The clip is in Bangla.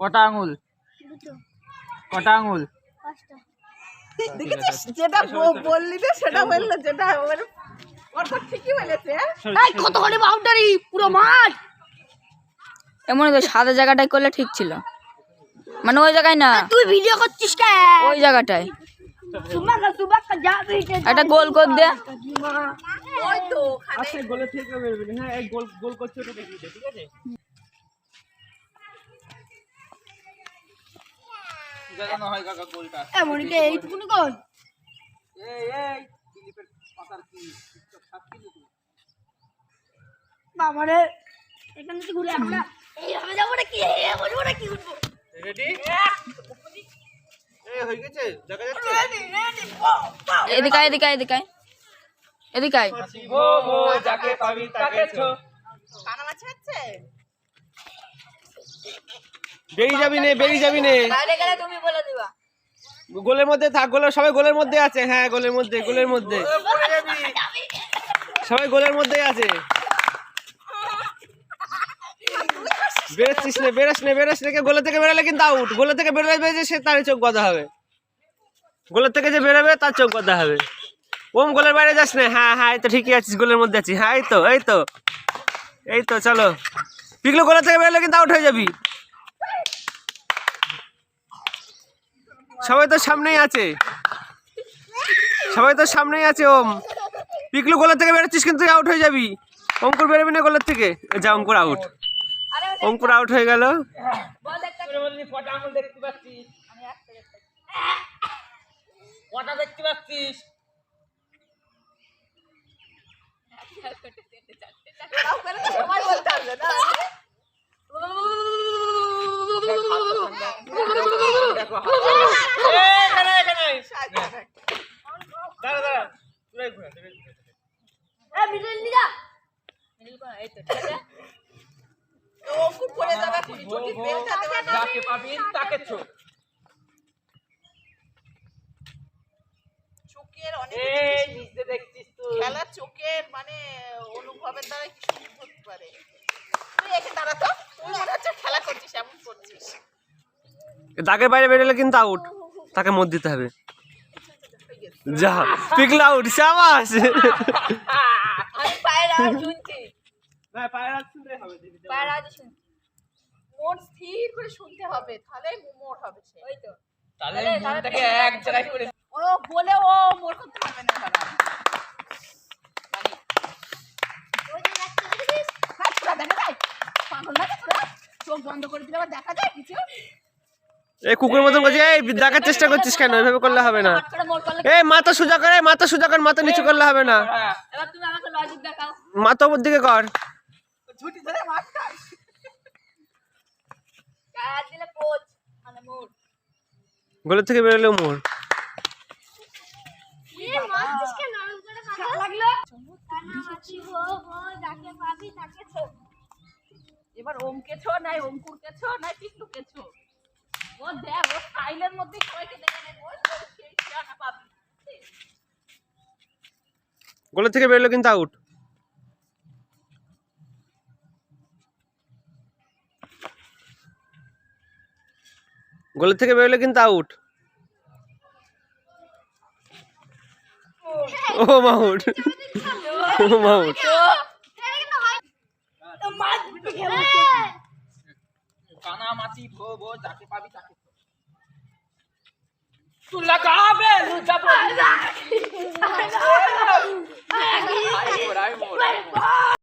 কটা আঙুল? কটা আঙুল? দেখেছিস? যেটা বললি না সেটা বলল যেটা ওর তো ঠিকই বলেছে। কত করে বাউন্ডারি পুরো মাঠ। এমন তো সাদা জায়গাটাই করলে ঠিক ছিল। মানে ওই জায়গায় না। তুই ভিডিও করছিস কে? ওই জায়গাটায়। একটা গোল কর দে। ওই তো গোলে থেকে হ্যাঁ গোল গোল করছে ওটা দেখিয়ে ঠিক আছে? জানো হয় কাকা গোলটা এমনকি এইটুকুনি গোল এই এই দিলীপের পাতার কি? সাক্ষী দিতে বাবারে এখান থেকে ঘুরে আমরা এইভাবে যাব নাকি? নাকি? উঠবো রেডি এই হয়ে গেছে? দেখা যাচ্ছে? এদিকে আয়, এদিকে আয়, এদিকে আয়। এদিকে যাকে পাবি তাকে ছো। কানা মাছ হচ্ছে বেরিয়ে যাবি নে বেরিয়ে যাবি নে। তুমি বলে দিবা। গোলের মধ্যে থাক গোলের সবাই গোলের মধ্যে আছে। হ্যাঁ গোলের মধ্যে গোলের মধ্যে। সবাই গোলের মধ্যে আছে। বেরোচ্ছিস না বেরোস না বেরোস না গোলের থেকে বেরোলে কিন্তু আউট গোলের থেকে বেরোলে যে সে তারই চোখ বাঁধা হবে। গোলের থেকে যে বেরোবে তার চোখ বাঁধা হবে। ওম গোলের বাইরে যাস না। হ্যাঁ হ্যাঁ এই তো ঠিকই আছিস গোলের মধ্যে আছিস। হ্যাঁ এই তো এই তো এই তো চলো। পিকলো গোলের থেকে বেরোলে কিন্তু আউট হয়ে যাবি। সবাই তো সামনেই আছে। সবাই তো সামনেই আছে, ওম। পিকলু গোলের থেকে বেরোচ্ছিস কিন্তু আউট হয়ে যাবি। অঙ্কুর বেরোবি না গোলের থেকে? যা, অঙ্কুর আউট অঙ্কুর আউট হয়ে গেল আঙুল দেখতে পাচ্ছিস কটা দেখতে পাচ্ছিস সবাই বলতে পারবে না দেখো এখানে এখানে দাঁড়া দাঁড়া তুই ঘুরে দেবে এ মিডল নিয়া অঙ্কুর পড়ে যাবে কুড়ি কোটি বেলটা দেবে যাকে পাবি তাকে চোখের অনেক এই দেখছিস তুই। খেলার চোখের মানে অনুভবের দ্বারা কি সুন্দর হতে পারে। তুই এখানে দাঁড়া তো তুই মনে হচ্ছে খেলা করছিস এমন করছিস। দাগের বাইরে বেরোলে কিন্তু আউট তাকে মত দিতে হবে। যা পিকলু আউট সাবাস। আমি পায়ের আওয়াজ শুনছি। না পায়ের শুনতে হবে দিদি পায়ের আওয়াজ শুনছি। মন স্থির করে শুনতে হবে তাহলে মোর হবে সে। ওই তো। তাহলে মনটাকে এক জায়গায় করে ও বলে ও মোর করতে পারবে না তোরা? চোখ বন্ধ করে দিলে আবার দেখা যায় কিছু? এই কুকুর মতন করছিস? এই দেখার চেষ্টা করছিস কেন? এভাবে করলে হবে না। এই মাথা সোজা করে মাথা সোজা কর মাথা নিচু করলে হবে না। মাথা উপর দিকে কর। গোলের থেকে বেরোলেও মোর এবার নাই নাই ও দেখ ও স্টাইলের মধ্যে সবাইকে দেখে নেব সেই ঠিকানা পাবি গোলের থেকে বেরোলে কিন্তু আউট গোলের থেকে বেরোলে কিন্তু আউট ও মাউট ও মাউট কানা মাছি ভো ভো যাকে পাবি তাকে তুই লাগাবে